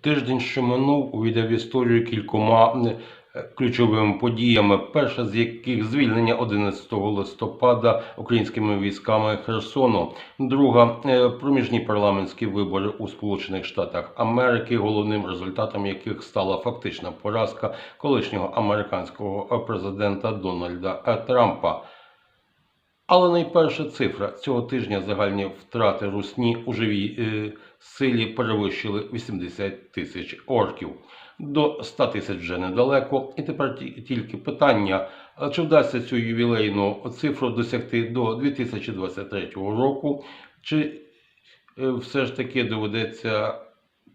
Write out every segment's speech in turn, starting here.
Тиждень, що минув, увійде в історію кількома е, ключовими подіями, перша з яких звільнення 11 листопада українськими військами Херсону, друга е, проміжні парламентські вибори у Сполучених Штатах Америки, головним результатом яких стала фактична поразка колишнього американського президента Дональда е, Трампа. Але найперша цифра цього тижня загальні втрати русні у живій е, силі перевищили 80 тисяч орків. До 100 тисяч вже недалеко. І тепер тільки питання, чи вдасться цю ювілейну цифру досягти до 2023 року, чи е, все ж таки доведеться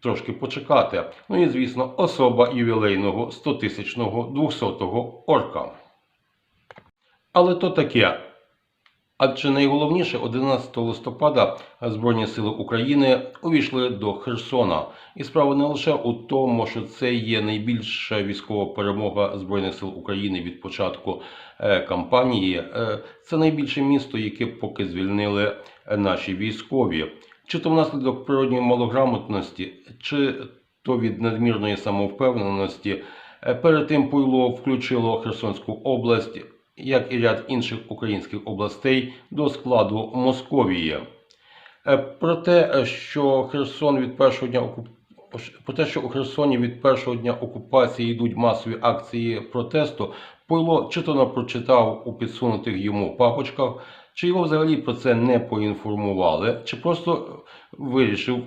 трошки почекати. Ну і звісно, особа ювілейного 100-тисячного 200-го орка. Але то таке. Адже найголовніше 11 листопада Збройні сили України увійшли до Херсона. І справа не лише у тому, що це є найбільша військова перемога Збройних сил України від початку е, кампанії. Е, це найбільше місто, яке поки звільнили е, наші військові. Чи то внаслідок природньої малограмотності, чи то від надмірної самовпевненості. Перед тим Пуйло включило Херсонську область як і ряд інших українських областей, до складу Московії. Е, Про те, е, що Херсон від першого дня окуп... про те, що у Херсоні від першого дня окупації йдуть масові акції протесту, Пойло чи то не прочитав у підсунутих йому папочках, чи його взагалі про це не поінформували, чи просто вирішив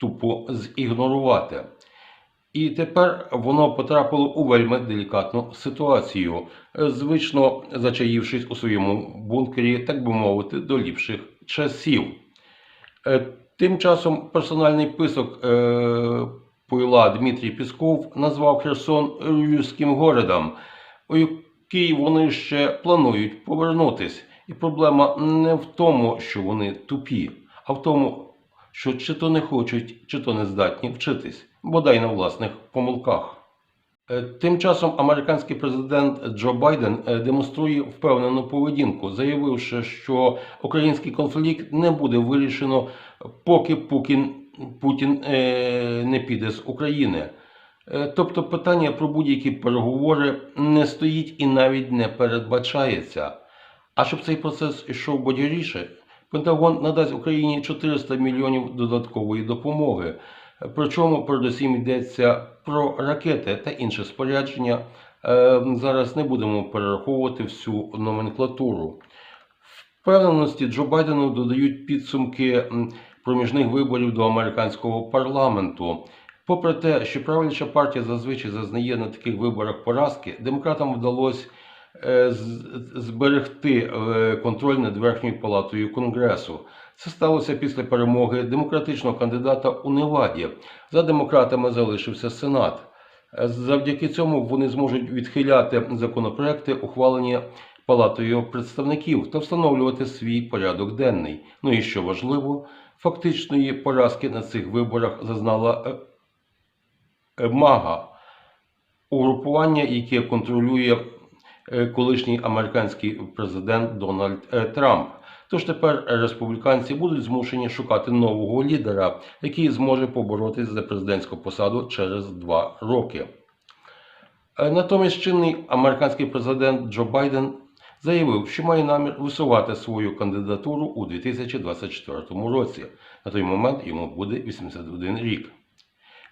тупо зігнорувати. І тепер воно потрапило у вельми делікатну ситуацію, звично зачаївшись у своєму бункері, так би мовити, до ліпших часів. Е, Тим часом персональний писок е, Пойла Дмитрій Пісков назвав Херсон руським городом, у який вони ще планують повернутись. І проблема не в тому, що вони тупі, а в тому, що чи то не хочуть, чи то не здатні вчитись, бодай на власних помилках. Е, Тим часом американський президент Джо Байден е, демонструє впевнену поведінку, заявивши, що український конфлікт не буде вирішено, поки Путін, Путін е, не піде з України. Тобто питання про будь-які переговори не стоїть і навіть не передбачається. А щоб цей процес йшов бадьоріше, Пентагон надасть Україні 400 мільйонів додаткової допомоги. Причому передусім йдеться про ракети та інше спорядження. Е, Зараз не будемо перераховувати всю номенклатуру. Впевненості Джо Байдену додають підсумки проміжних виборів до американського парламенту. Попри те, що правляча партія зазвичай зазнає на таких виборах поразки, демократам вдалося е, зберегти е, контроль над верхньою палатою Конгресу. Це сталося після перемоги демократичного кандидата у Неваді. За демократами залишився Сенат. Завдяки цьому вони зможуть відхиляти законопроекти, ухвалені Палатою представників, та встановлювати свій порядок денний. Ну і що важливо, фактичної поразки на цих виборах зазнала е, е, МАГА, угрупування, яке контролює е, колишній американський президент Дональд Трамп. Тож тепер республіканці будуть змушені шукати нового лідера, який зможе поборотись за президентську посаду через два роки. Е, Натомість чинний американський президент Джо Байден заявив, що має намір висувати свою кандидатуру у 2024 році. На той момент йому буде 81 рік.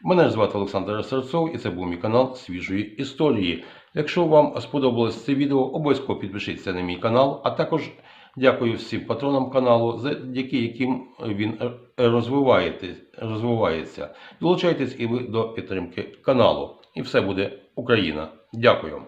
Мене звати Олександр Серцов і це був мій канал Свіжої історії. Якщо вам сподобалось це відео, обов'язково підпишіться на мій канал, а також дякую всім патронам каналу, завдяки яким він розвивається. Долучайтесь і ви до підтримки каналу. І все буде Україна. Дякую.